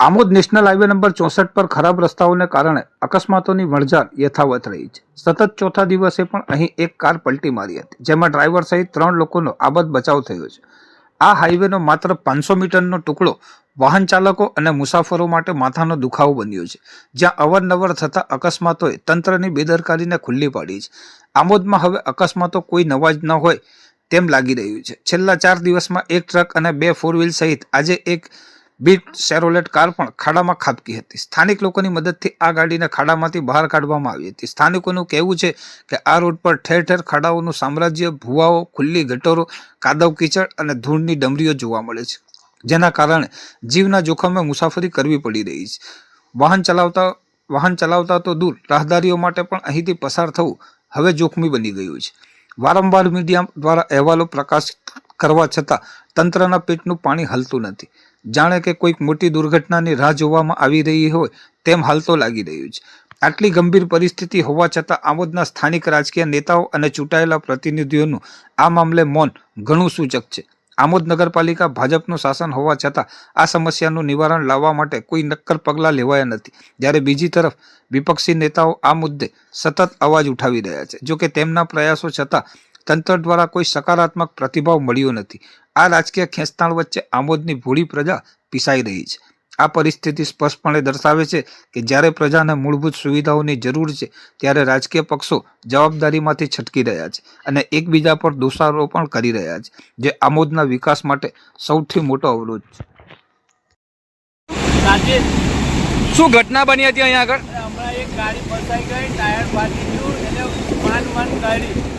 Amod national highway number ચોસઠ પર ખરાબ રસ્તાઓને કારણે અકસ્માતોની વણઝાર યથાવત રહી છે. સતત ચોથા દિવસે પણ અહીં એક કાર પલટી મારી હતી, જેમાં ડ્રાઈવર સહિત ત્રણ લોકોનો આબદ બચાવ થયો છે. આ હાઈવેનો માત્ર પાંચસો મીટરનો ટુકડો વાહન ચાલકો અને મુસાફરો માટે માથાનો દુખાવો બન્યો છે, જ્યાં અવારનવાર થતા અકસ્માતોએ તંત્રની બેદરકારીને ખુલ્લી પાડી છે. આમોદમાં હવે અકસ્માતો કોઈ નવા જ ન હોય તેમ લાગી રહ્યું છે. છેલ્લા ચાર દિવસમાં એક ટ્રક અને બે ફોર વ્હીલ સહિત આજે એક બીટ સેરોલેટ કાર પણ ખાડામાં ખાબકી હતી. સ્થાનિક લોકોની મદદથી આ ગાડીને ખાડામાંથી બહાર કાઢવામાં આવી હતી. સ્થાનિકોનું કહેવું છે કે આ રોડ પર ઠેર ઠેર ખાડાઓનું સામ્રાજ્ય, ભૂવાઓ, ખુલ્લી ગટરો, કાદવ કીચડ અને ધૂળની ડમરીઓ જોવા મળે છે. જેના કારણે જીવના જોખમે મુસાફરી કરવી પડી રહી છે. વાહન ચલાવતા વાહન ચલાવતા તો દૂર. રાહદારીઓ માટે પણ અહીંથી પસાર થવું હવે જોખમી બની ગયું છે. વારંવાર મીડિયા દ્વારા અહેવાલો પ્રકાશિત કરવા છતાં તંત્રના પેટનું પાણી હલતું નથી. જાણે કે કોઈક મોટી દુર્ઘટનાની રાહ જોવામાં આવી રહી હોય તેમ હાલતો લાગી રહ્યું છે. આટલી ગંભીર પરિસ્થિતિ હોવા છતાં આમોદના સ્થાનિક રાજકીય નેતાઓ અને ચૂંટાયેલા પ્રતિનિધિઓનું આ મામલે મૌન ઘણું સૂચક છે. આમોદ નગરપાલિકા ભાજપનું શાસન હોવા છતાં આ સમસ્યાનું નિવારણ લાવવા માટે કોઈ નક્કર પગલાં લેવાયા નથી. જ્યારે બીજી તરફ વિપક્ષી નેતાઓ આ મુદ્દે સતત અવાજ ઉઠાવી રહ્યા છે. જોકે તેમના પ્રયાસો છતાં તંત્ર દ્વારા કોઈ સકારાત્મક પ્રતિભાવ મળ્યો નથી. આ રાજકીય ખેંચતાણ વચ્ચે આમોદની ભૂળી પ્રજા પીસાઈ રહી છે. આ પરિસ્થિતિ સ્પષ્ટપણે દર્શાવે છે કે જ્યારે પ્રજાને મૂળભૂત સુવિધાઓની જરૂર છે, ત્યારે રાજકીય પક્ષો જવાબદારીમાંથી છટકી રહ્યા છે અને એકબીજા પર દોષારોપણ કરી રહ્યા છે, જે આમોદના વિકાસ માટે સૌથી મોટો અવરોધ છે. શું ઘટના બની હતી અહીંયા આગળ? હમણાં એક ગાડી ફસાઈ ગઈ, ટાયર ફાટી ગયું, એટલે માન માન ગાડી.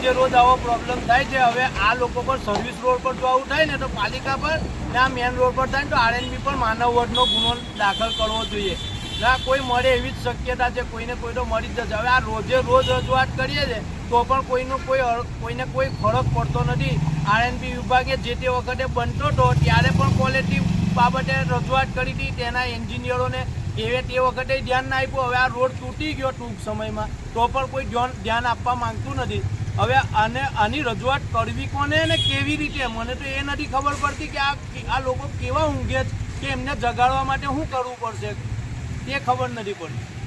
રોજે રોજ આવો પ્રોબ્લેમ થાય છે, હવે આ લોકો પર સર્વિસ રોડ પર જો આવું થાય ને, તો પાલિકા પર ને મેન રોડ પર થાય ને, તો આરએનબી પર માનવવટનો ગુનો દાખલ કરવો જોઈએ. ના, કોઈ મળે એવી જ શક્યતા છે, કોઈને કોઈ તો મળી જ જશે. હવે આ રોજે રોજ રજૂઆત કરીએ છીએ તો પણ કોઈનો કોઈ કોઈને કોઈ ફરક પડતો નથી. આરએનબી વિભાગે જે તે વખતે બનતો હતો ત્યારે પણ ક્વોલિટી બાબતે રજૂઆત કરી હતી, તેના એન્જિનિયરોને એવે તે વખતે ધ્યાન ના આપ્યું. હવે આ રોડ તૂટી ગયો ટૂંક સમયમાં, તો પણ કોઈ ધ્યાન આપવા માંગતું નથી. હવે આને આની રજૂઆત કરવી કોને ને કેવી રીતે? મને તો એ નથી ખબર પડતી કે આ આ લોકો કેવા ઊંઘે કે એમને જગાડવા માટે શું કરવું પડશે. તે ખબર નથી પડતી.